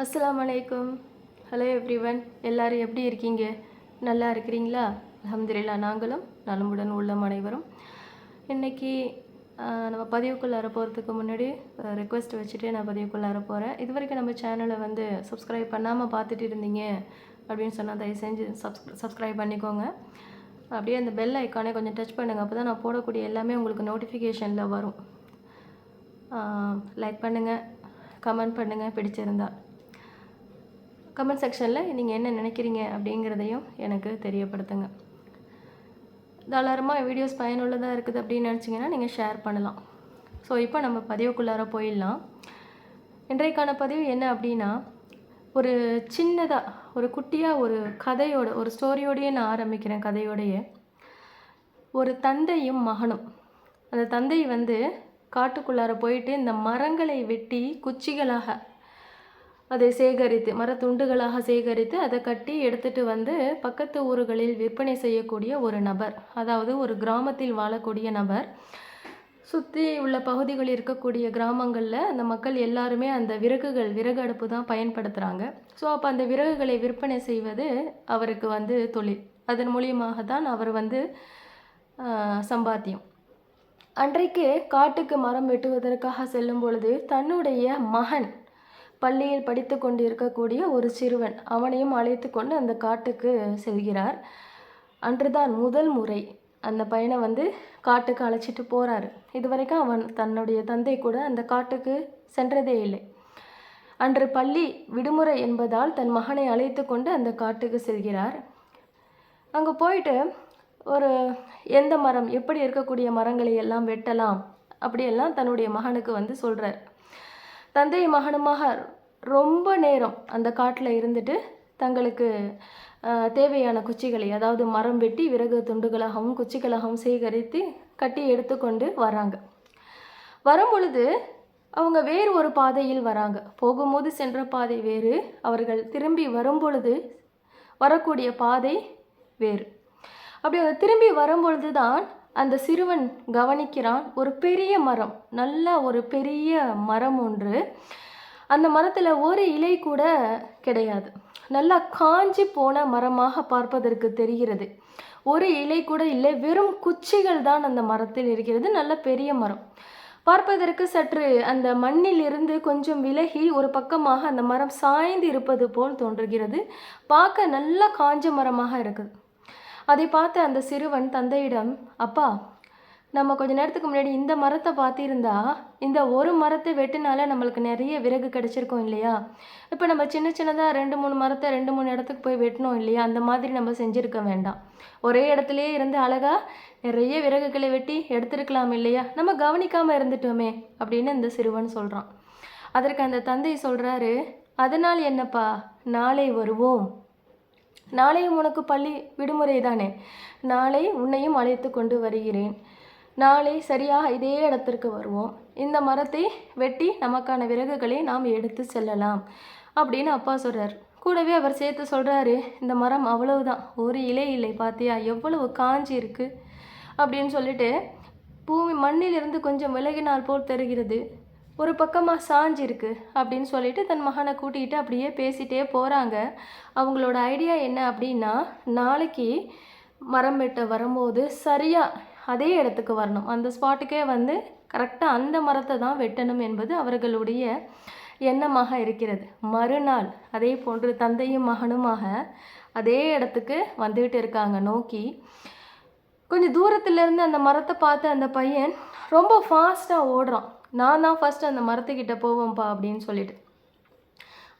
அஸ்லாம் அலைக்கும் hello everyone எல்லோரும் எப்படி இருக்கீங்க? நல்லா இருக்கிறீங்களா? அலமதுல்லா நாங்களும் நலமுடன் உள்ள அனைவரும். இன்னைக்கு நம்ம பதிவுக்குள்ளார போகிறதுக்கு முன்னாடி ரெக்வஸ்ட் வச்சுட்டு நான் பதிவுக்குள்ளார போகிறேன் இது வரைக்கும் நம்ம சேனலை வந்து சப்ஸ்கிரைப் பண்ணாமல் பார்த்துட்டு இருந்தீங்க அப்படின்னு சொன்னால் தயவு செஞ்சு சப்ஸ் சப்ஸ்கிரைப் பண்ணிக்கோங்க. அப்படியே அந்த பெல் ஐக்கானே கொஞ்சம் டச் பண்ணுங்கள் அப்போ தான் நான் போடக்கூடிய எல்லாமே உங்களுக்கு நோட்டிஃபிகேஷனில் வரும். லைக் பண்ணுங்கள் கமெண்ட் பண்ணுங்கள் பிடிச்சிருந்தா. கமெண்ட் செக்ஷனில் நீங்கள் என்ன நினைக்கிறீங்க அப்படிங்கிறதையும் எனக்கு தெரியப்படுத்துங்க. தாராளமாக வீடியோஸ் பயனுள்ளதாக இருக்குது அப்படின்னு நினச்சிங்கன்னா நீங்கள் ஷேர் பண்ணலாம். ஸோ இப்போ நம்ம பதிவுக்குள்ளார போயிடலாம். இன்றைக்கான பதிவு என்ன அப்படின்னா ஒரு சின்னதாக ஒரு குட்டியாக ஒரு கதையோட ஒரு ஸ்டோரியோடையே நான் ஆரம்பிக்கிறேன் கதையோடையே. ஒரு தந்தையும் மகனும். அந்த தந்தை வந்து காட்டுக்குள்ளார போயிட்டு இந்த மரங்களை வெட்டி குச்சிகளாக அதை சேகரித்து மரத்துண்டுகளாக சேகரித்து அதை கட்டி எடுத்துட்டு வந்து பக்கத்து ஊர்களில் விற்பனை செய்யக்கூடிய ஒரு நபர் அதாவது ஒரு கிராமத்தில் வாழக்கூடிய நபர். சுற்றி உள்ள பகுதிகளில் இருக்கக்கூடிய கிராமங்களில் அந்த மக்கள் எல்லாருமே அந்த விறகுகள் விறகு அடுப்பு தான் பயன்படுத்துகிறாங்க ஸோ அப்போ அந்த விறகுகளை விற்பனை செய்வது அவருக்கு வந்து தொழில். அதன் மூலியமாக தான் அவர் வந்து சம்பாத்தியம். அன்றைக்கு காட்டுக்கு மரம் வெட்டுவதற்காக செல்லும் பொழுது தன்னுடைய மகன் பள்ளியில் படித்து கொண்டிருக்கக்கூடிய ஒரு சிறுவன் அவனையும் அழைத்து கொண்டு அந்த காட்டுக்கு செல்கிறார். அன்றுதான் முதல் முறை அந்த பையனை வந்து காட்டுக்கு அழைச்சிட்டு போறாரு. இதுவரைக்கும் அவன் தன்னுடைய தந்தை கூட அந்த காட்டுக்கு சென்றதே இல்லை. அன்று பள்ளி விடுமுறை என்பதால் தன் மகனை அழைத்து கொண்டு அந்த காட்டுக்கு செல்கிறார். அங்கே போயிட்டு ஒரு எந்த மரம்? எப்படி இருக்கக்கூடிய மரங்களை எல்லாம் வெட்டலாம்? அப்படியெல்லாம் தன்னுடைய மகனுக்கு வந்து சொல்கிறார் தந்தை மகனுமாக ரொம்ப நேரம் அந்த காட்டில் இருந்துட்டு தங்களுக்கு தேவையான குச்சிகளை அதாவது மரம் வெட்டி விறகு துண்டுகளாகவும் குச்சிகளாகவும் சேகரித்து கட்டி எடுத்துக்கொண்டு வராங்க. வரும்பொழுது அவங்க வேறு ஒரு பாதையில் வராங்க. போகும்போது சென்ற பாதை வேறு அவர்கள் திரும்பி வரும் பொழுது வரக்கூடிய பாதை வேறு. அப்படி அவங்க திரும்பி வரும்பொழுது தான் அந்த சிறுவன் கவனிக்கிறான் ஒரு பெரிய மரம் நல்ல ஒரு பெரிய மரம் ஒன்று. அந்த மரத்தில் ஒரு இலை கூட கிடையாது. நல்லா காஞ்சி போன மரமாக பார்ப்பதற்கு தெரிகிறது. ஒரு இலை கூட இல்லை வெறும் குச்சிகள் தான் அந்த மரத்தில் இருக்கிறது நல்ல பெரிய மரம். பார்ப்பதற்கு சற்று அந்த மண்ணில் இருந்து கொஞ்சம் விலகி ஒரு பக்கமாக அந்த மரம் சாய்ந்து இருப்பது போல் தோன்றுகிறது. பார்க்க நல்ல காஞ்ச மரமாக இருக்குது. அதை பார்த்த அந்த சிறுவன் தந்தையிடம் அப்பா நம்ம கொஞ்ச நேரத்துக்கு முன்னாடி இந்த மரத்தை பார்த்திருந்தா இந்த ஒரு மரத்தை வெட்டினால நம்மளுக்கு நிறைய விறகு கிடைச்சிருக்கும் இல்லையா? இப்போ நம்ம சின்ன சின்னதாக ரெண்டு மூணு மரத்தை ரெண்டு மூணு இடத்துக்கு போய் வெட்டினோம் இல்லையா? அந்த மாதிரி நம்ம செஞ்சுருக்க வேண்டாம். ஒரே இடத்துலையே இருந்து அழகாக நிறைய விறகுகளை வெட்டி எடுத்திருக்கலாம் இல்லையா? நம்ம கவனிக்காமல் இருந்துட்டோமே அப்படின்னு இந்த சிறுவன் சொல்கிறான் அதற்கு அந்த தந்தை சொல்கிறாரு அதனால் என்னப்பா நாளை வருவோம். நாளையும் உனக்கு பள்ளி விடுமுறை தானே? நாளை உன்னையும் அழைத்து கொண்டு வருகிறேன். நாளை சரியாக இதே இடத்திற்கு வருவோம். இந்த மரத்தை வெட்டி நமக்கான விறகுகளை நாம் எடுத்து செல்லலாம் அப்படின்னு அப்பா சொல்கிறார் கூடவே அவர் சேர்த்து சொல்கிறாரு இந்த மரம் அவ்வளவுதான். ஒரு இலை இல்லை பார்த்தியா எவ்வளவு காஞ்சி இருக்குது அப்படின்னு சொல்லிட்டு பூமி மண்ணிலிருந்து கொஞ்சம் விலகினால் போல் தெரிகிறது. ஒரு பக்கமாக சாஞ்சிருக்கு அப்படின்னு சொல்லிட்டு தன் மகனை கூட்டிகிட்டு அப்படியே பேசிகிட்டே போகிறாங்க. அவங்களோட ஐடியா என்ன அப்படின்னா நாளைக்கு மரம் வெட்ட வரும்போது சரியாக அதே இடத்துக்கு வரணும். அந்த ஸ்பாட்டுக்கே வந்து கரெக்டாக அந்த மரத்தை தான் வெட்டணும் என்பது அவர்களுடைய எண்ணமாக இருக்கிறது. மறுநாள் அதே போன்று தந்தையும் மகனுமாக அதே இடத்துக்கு வந்துக்கிட்டு இருக்காங்க நோக்கி. கொஞ்சம் தூரத்துலேருந்து அந்த மரத்தை பார்த்து அந்த பையன் ரொம்ப ஃபாஸ்ட்டாக ஓடுறான். நான் தான் ஃபஸ்ட்டு அந்த மரத்துக்கிட்ட போவேன்ப்பா அப்படின்னு சொல்லிட்டு.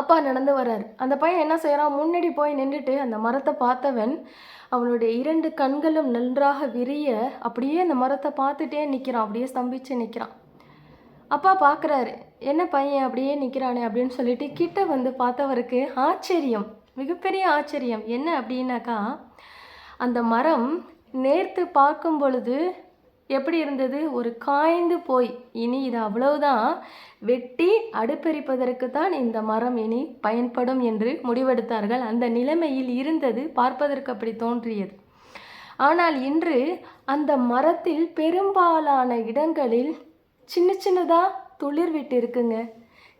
அப்பா நடந்து வர்றார். அந்த பையன் என்ன செய்கிறான் முன்னாடி போய் நின்றுட்டு அந்த மரத்தை பார்த்தவன் அவனுடைய இரண்டு கண்களும் நன்றாக விரிய அப்படியே அந்த மரத்தை பார்த்துட்டே நிற்கிறான் அப்படியே ஸ்தம்பிச்சு நிற்கிறான் அப்பா பார்க்குறாரு என்ன பையன் அப்படியே நிற்கிறானே அப்படின்னு சொல்லிட்டு கிட்ட வந்து பார்த்தவருக்கு ஆச்சரியம் மிகப்பெரிய ஆச்சரியம். என்ன அப்படின்னாக்கா அந்த மரம் நேர்த்து பார்க்கும் பொழுது எப்படி இருந்தது? ஒரு காய்ந்து போய். இனி இது அவ்வளவுதான். வெட்டி அடுப்பெரிப்பதற்கு தான் இந்த மரம் இனி பயன்படும் என்று முடிவெடுத்தார்கள். அந்த நிலைமையில் இருந்தது பார்ப்பதற்கு அப்படி தோன்றியது. ஆனால் இன்று அந்த மரத்தில் பெரும்பாலான இடங்களில் சின்ன சின்னதாக துளிர் விட்டு இருக்குங்க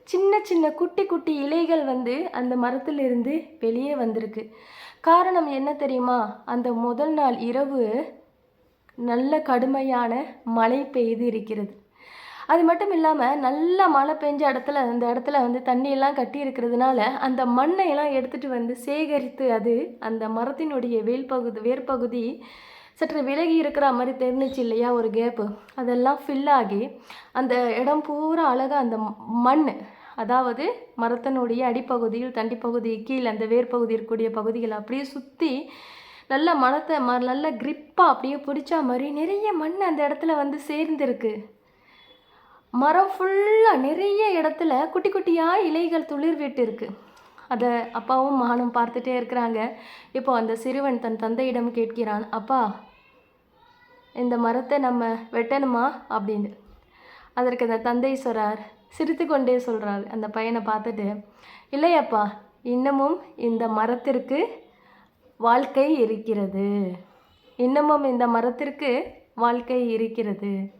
சின்ன சின்ன குட்டி குட்டி இலைகள் வந்து அந்த மரத்திலிருந்து வெளியே வந்திருக்கு. காரணம் என்ன தெரியுமா? அந்த முதல் நாள் இரவு நல்ல கடுமையான மழை பெய்து இருக்கிறது. அது மட்டும் இல்லாமல் நல்ல மழை பெஞ்ச இடத்துல அந்த இடத்துல வந்து தண்ணியெல்லாம் கட்டி இருக்கிறதுனால அந்த மண்ணை எல்லாம் எடுத்துகிட்டு வந்து சேகரித்து அது அந்த மரத்தினுடைய வேல் பகுதி வேர்பகுதி சற்று விலகி இருக்கிற மாதிரி தெரிஞ்சிச்சு இல்லையா ஒரு கேப்பு அதெல்லாம் ஃபில் ஆகி அந்த இடம் பூரா அழகாக அந்த மண் அதாவது மரத்தினுடைய அடிப்பகுதியில் தண்டிப்பகுதி கீழே அந்த வேர்பகுதி இருக்கக்கூடிய பகுதிகள் அப்படியே சுற்றி நல்ல மனத்தை ம நல்ல கிரிப்பாக அப்படியே பிடிச்சா மாதிரி நிறைய மண் அந்த இடத்துல வந்து சேர்ந்துருக்கு. மரம் ஃபுல்லாக நிறைய இடத்துல குட்டி குட்டியாக இலைகள் துளிர் விட்டு இருக்கு அதை அப்பாவும் மகனும் பார்த்துட்டே இருக்கிறாங்க. இப்போ அந்த சிறுவன் தன் தந்தையிடம் கேட்கிறான் அப்பா இந்த மரத்தை நம்ம வெட்டணுமா? அப்படின்னு. அதற்கு அந்த தந்தை சொல்கிறார் சிரித்து கொண்டே சொல்கிறார் அந்த பையனை பார்த்துட்டு இல்லையப்பா இன்னமும் இந்த மரத்திற்கு வாழ்க்கை இருக்கிறது. இன்னமும் இந்த மரத்திற்கு வாழ்க்கை இருக்கிறது.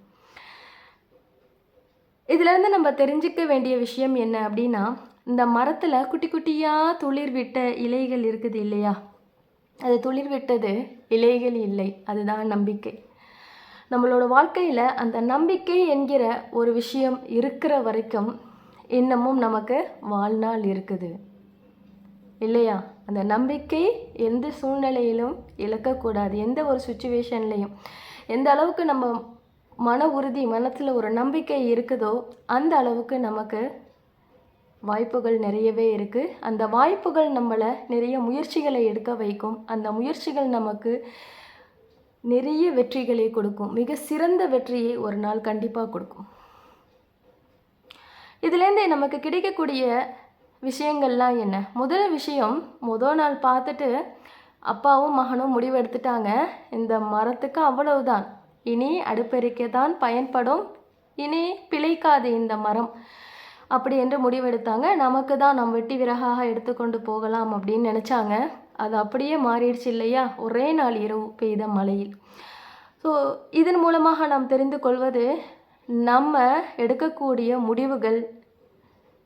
இதுலேருந்து நம்ம தெரிஞ்சுக்க வேண்டிய விஷயம் என்ன அப்படின்னா இந்த மரத்தில் குட்டி குட்டியாக துளிர் விட்ட இலைகள் இருக்குது இல்லையா? அது துளிர் விட்டது இலைகள் இல்லை. அதுதான் நம்பிக்கை. நம்மளோட வாழ்க்கையில் அந்த நம்பிக்கை என்கிற ஒரு விஷயம் இருக்கிற வரைக்கும் இன்னமும் நமக்கு வாழ்நாள் இருக்குது. இல்லையா? அந்த நம்பிக்கை எந்த சூழ்நிலையிலும் இழக்கக்கூடாது. எந்த ஒரு சுச்சுவேஷன்லையும் எந்த அளவுக்கு நம்ம மன உறுதி மனத்தில் ஒரு நம்பிக்கை இருக்குதோ அந்த அளவுக்கு நமக்கு வாய்ப்புகள் நிறையவே இருக்குது அந்த வாய்ப்புகள் நம்மளை நிறைய முயற்சிகளை எடுக்க வைக்கும். அந்த முயற்சிகள் நமக்கு நிறைய வெற்றிகளை கொடுக்கும். மிக சிறந்த வெற்றியை ஒரு நாள் கண்டிப்பாக கொடுக்கும். இதுலேருந்து நமக்கு கிடைக்கக்கூடிய விஷயங்கள்லாம் என்ன? முதல் விஷயம் முதல் நாள் பார்த்துட்டு அப்பாவும் மகனும் முடிவெடுத்துட்டாங்க. இந்த மரத்துக்கு அவ்வளவுதான். இனி அடுப்பெருக்க தான் பயன்படும். இனி பிழைக்காது இந்த மரம். அப்படி என்று முடிவெடுத்தாங்க. நமக்கு தான் நம் வெட்டி விறகாக எடுத்துக்கொண்டு போகலாம் அப்படின்னு நினச்சாங்க. அது அப்படியே மாறிடுச்சு இல்லையா? ஒரே நாள் இரவு பெய்த மழையில். ஸோ இதன் மூலமாக நாம் தெரிந்து கொள்வது நம்ம எடுக்கக்கூடிய முடிவுகள்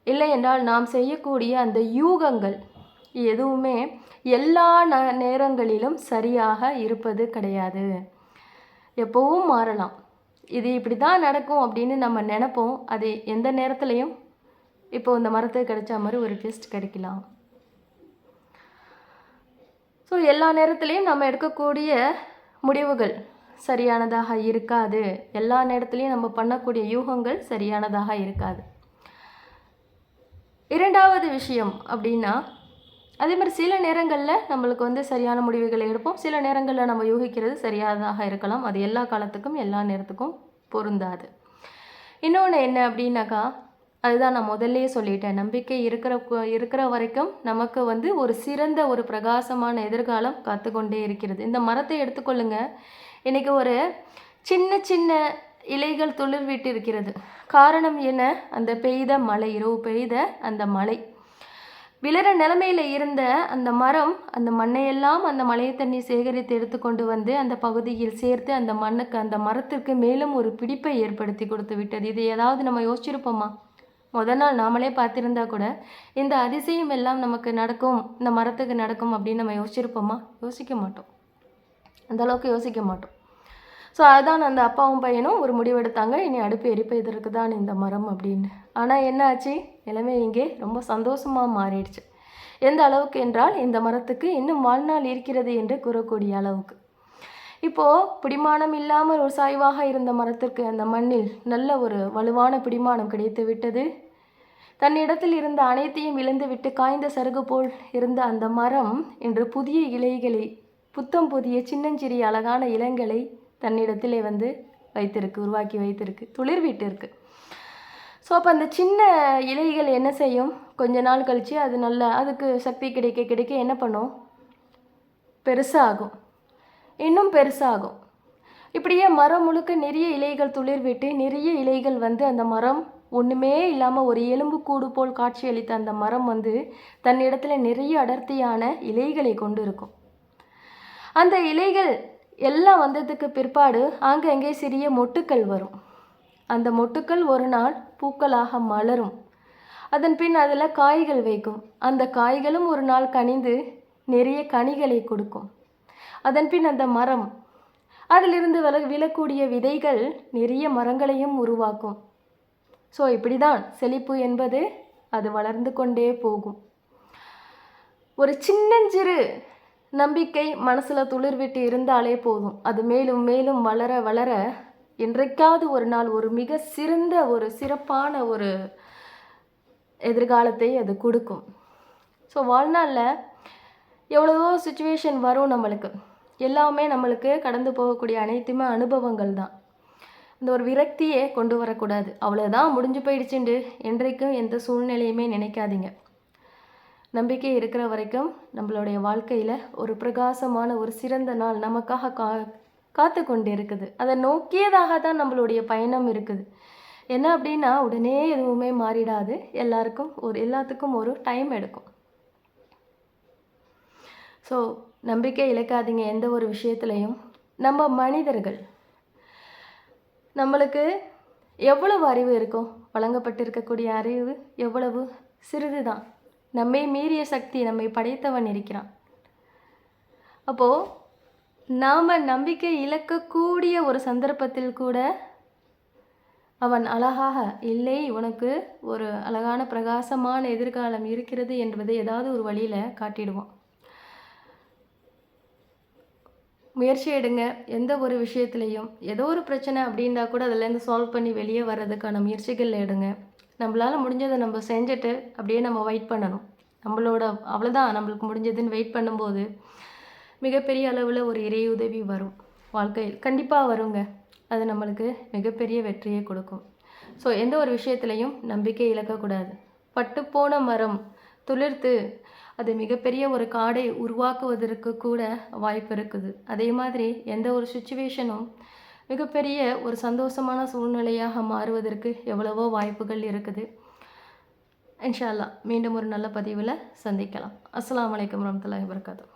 இல்லை என்றால் நாம் செய்யக்கூடிய அந்த யூகங்கள் எதுவுமே எல்லா ந நேரங்களிலும் சரியாக இருப்பது கிடையாது. எப்போவும் மாறலாம். இது இப்படி தான் நடக்கும் அப்படின்னு நம்ம நினப்போம். அது எந்த நேரத்துலையும்? இப்போ இந்த மரத்துக்கு கிடைச்ச மாதிரி ஒரு டெஸ்ட் கிடைக்கலாம். ஸோ எல்லா நேரத்துலையும் நம்ம எடுக்கக்கூடிய முடிவுகள் சரியானதாக இருக்காது. எல்லா நேரத்துலையும் நம்ம பண்ணக்கூடிய யூகங்கள் சரியானதாக இருக்காது. இரண்டாவது விஷயம் அப்படின்னா அதே மாதிரி சில நேரங்களில் நம்மளுக்கு வந்து சரியான முடிவுகளை எடுப்போம். சில நேரங்களில் நம்ம யூகிக்கிறது சரியானதாக இருக்கலாம். அது எல்லா காலத்துக்கும் எல்லா நேரத்துக்கும் பொருந்தாது. இன்னொன்று என்ன அப்படின்னாக்கா அதுதான் நான் முதல்லையே சொல்லிட்டேன். நம்பிக்கை இருக்கிற இருக்கிற வரைக்கும் நமக்கு வந்து ஒரு சிறந்த ஒரு பிரகாசமான எதிர்காலம் காத்துக்கொண்டே இருக்கிறது. இந்த மரத்தை எடுத்துக்கொள்ளுங்க. இன்றைக்கி ஒரு சின்ன சின்ன இலைகள் துளிர்விட்டு இருக்கிறது காரணம் என்ன? அந்த பெய்த மழை இரவு பெய்த அந்த மழை. விழற நிலமையில இருந்த அந்த மரம் அந்த மண்ணையெல்லாம் அந்த மழையை தண்ணி சேகரித்து எடுத்துக்கொண்டு வந்து அந்த பகுதியில் சேர்த்து அந்த மண்ணுக்கு அந்த மரத்திற்கு மேலும் ஒரு பிடிப்பை ஏற்படுத்தி கொடுத்து விட்டது. இது ஏதாவது நம்ம யோசிச்சிருப்போமா? முத நாள் நாமளே பார்த்துருந்தா கூட இந்த அதிசயம் எல்லாம் நமக்கு நடக்கும் இந்த மரத்துக்கு நடக்கும் அப்படின்னு நம்ம யோசிச்சிருப்போமா? யோசிக்க மாட்டோம். அந்த அளவுக்கு யோசிக்க மாட்டோம். ஸோ அதான் அந்த அப்பாவும் பையனும் ஒரு முடிவெடுத்தாங்க. இனி அடுப்பு எரிப்பதற்கு தான் இந்த மரம் அப்படின்னு. ஆனால் என்ன ஆச்சு நிலைமை இங்கே ரொம்ப சந்தோஷமாக மாறிடுச்சு. எந்த அளவுக்கு என்றால் இந்த மரத்துக்கு இன்னும் வாழ்நாள் இருக்கிறது என்று கூறக்கூடிய அளவுக்கு. இப்போது பிடிமானம் இல்லாமல் ஒரு சாய்வாக இருந்த மரத்திற்கு அந்த மண்ணில் நல்ல ஒரு வலுவான பிடிமானம் கிடைத்து விட்டது. தன்னிடத்தில் இருந்த அனைத்தையும் இழந்துவிட்டு காய்ந்த சருகு போல் இருந்த அந்த மரம் இன்று புதிய இலைகளை புத்தம் புதிய சின்னஞ்சிறிய அழகான இளங்களை தன்னிடத்திலே வந்து வைத்திருக்கு உருவாக்கி வைத்திருக்கு. துளிர் விட்டிருக்கு ஸோ அப்போ அந்த சின்ன இலைகள் என்ன செய்யும்? கொஞ்ச நாள் கழித்து அது நல்ல அதுக்கு சக்தி கிடைக்க கிடைக்க என்ன பண்ணும்? பெருசாகும். இன்னும் பெருசாகும். இப்படியே மரம் முழுக்க நிறைய இலைகள் துளிர் விட்டு நிறைய இலைகள் வந்து அந்த மரம் ஒன்றுமே இல்லாமல் ஒரு எலும்பு கூடு போல் காட்சியளித்த அந்த மரம் வந்து தன்னிடத்தில் நிறைய அடர்த்தியான இலைகளை கொண்டு இருக்கும் அந்த இலைகள் எல்லாம் வந்ததுக்கு பிற்பாடு ஆங்கங்கே சிறிய மொட்டுக்கள் வரும். அந்த மொட்டுக்கள் ஒரு நாள் பூக்களாக மலரும். அதன் பின் அதில் காய்கள் வைக்கும் அந்த காய்களும் ஒரு நாள் கனிந்து நிறைய கனிகளை கொடுக்கும். அதன் பின் அந்த மரம் அதிலிருந்து வில விழக்கூடிய விதைகள் நிறைய மரங்களையும் உருவாக்கும். ஸோ இப்படி தான் செழிப்பு என்பது அது வளர்ந்து கொண்டே போகும். ஒரு சின்னஞ்சிறு நம்பிக்கை மனசில் துளிர்விட்டு இருந்தாலே போதும். அது மேலும் மேலும் வளர வளர என்றைக்காவது ஒரு நாள் ஒரு மிக சிறந்த ஒரு சிறப்பான ஒரு எதிர்காலத்தை அது கொடுக்கும். ஸோ வாழ்நாளில் எவ்வளவோ சுச்சுவேஷன் வரும் நம்மளுக்கு. எல்லாமே நம்மளுக்கு கடந்து போகக்கூடிய அனைத்துமே அனுபவங்கள் தான். இந்த ஒரு விரக்தியை கொண்டு வரக்கூடாது. அவ்வளோதான் முடிஞ்சு போயிடுச்சுண்டு. என்றைக்கும் எந்த சூழ்நிலையுமே நினைக்காதீங்க. நம்பிக்கை இருக்கிற வரைக்கும் நம்மளுடைய வாழ்க்கையில் ஒரு பிரகாசமான ஒரு சிறந்த நாள் நமக்காக கா காத்து கொண்டு இருக்குது அதை நோக்கியதாக தான் நம்மளுடைய பயணம் இருக்குது. என்ன அப்படின்னா உடனே எதுவுமே மாறிடாது. எல்லாருக்கும் ஒரு எல்லாத்துக்கும் ஒரு டைம் எடுக்கும். ஸோ நம்பிக்கை இழக்காதீங்க எந்த ஒரு விஷயத்துலையும். நம்ம மனிதர்கள் நம்மளுக்கு எவ்வளவு அறிவு இருக்கும் வழங்கப்பட்டிருக்கக்கூடிய அறிவு எவ்வளவு சிறிது தான் நம்மை மீறிய சக்தி நம்மை படைத்தவன் இருக்கிறான். அப்போது நாம் நம்பிக்கை இழக்கக்கூடிய ஒரு சந்தர்ப்பத்தில் கூட அவன் அழகாக இல்லை உனக்கு ஒரு அழகான பிரகாசமான எதிர்காலம் இருக்கிறது என்பதை ஏதாவது ஒரு வழியில் காட்டிடுவான். முயற்சி எடுங்க. எந்த ஒரு விஷயத்துலையும் ஏதோ ஒரு பிரச்சனை அப்படின்னா கூட அதுலேருந்து சால்வ் பண்ணி வெளியே வர்றதுக்கான முயற்சிகள் எடுங்க. நம்மளால் முடிஞ்சதை நம்ம செஞ்சுட்டு அப்படியே நம்ம வெயிட் பண்ணணும். நம்மளோட அவ்வளோதான் நம்மளுக்கு முடிஞ்சதுன்னு வெயிட் பண்ணும்போது மிகப்பெரிய அளவில் ஒரு இறை உதவி வரும். வாழ்க்கையில் கண்டிப்பாக வருங்க. அது நம்மளுக்கு மிகப்பெரிய வெற்றியை கொடுக்கும். ஸோ எந்த ஒரு விஷயத்துலையும் நம்பிக்கை இழக்கக்கூடாது. பட்டுப்போன மரம் துளிர்த்து அது மிகப்பெரிய ஒரு காடை உருவாக்குவதற்கு கூட வாய்ப்பு இருக்குது. அதே மாதிரி எந்த ஒரு சுச்சுவேஷனும் மிகப்பெரிய ஒரு சந்தோஷமான சூழ்நிலையாக மாறுவதற்கு எவ்வளவோ வாய்ப்புகள் இருக்குது. இன்ஷா அல்லாஹ் மீண்டும் ஒரு நல்ல பதிவில் சந்திக்கலாம். அஸ்லாம் வலைக்கம் வரமத்துல வபரகாத்துஹு.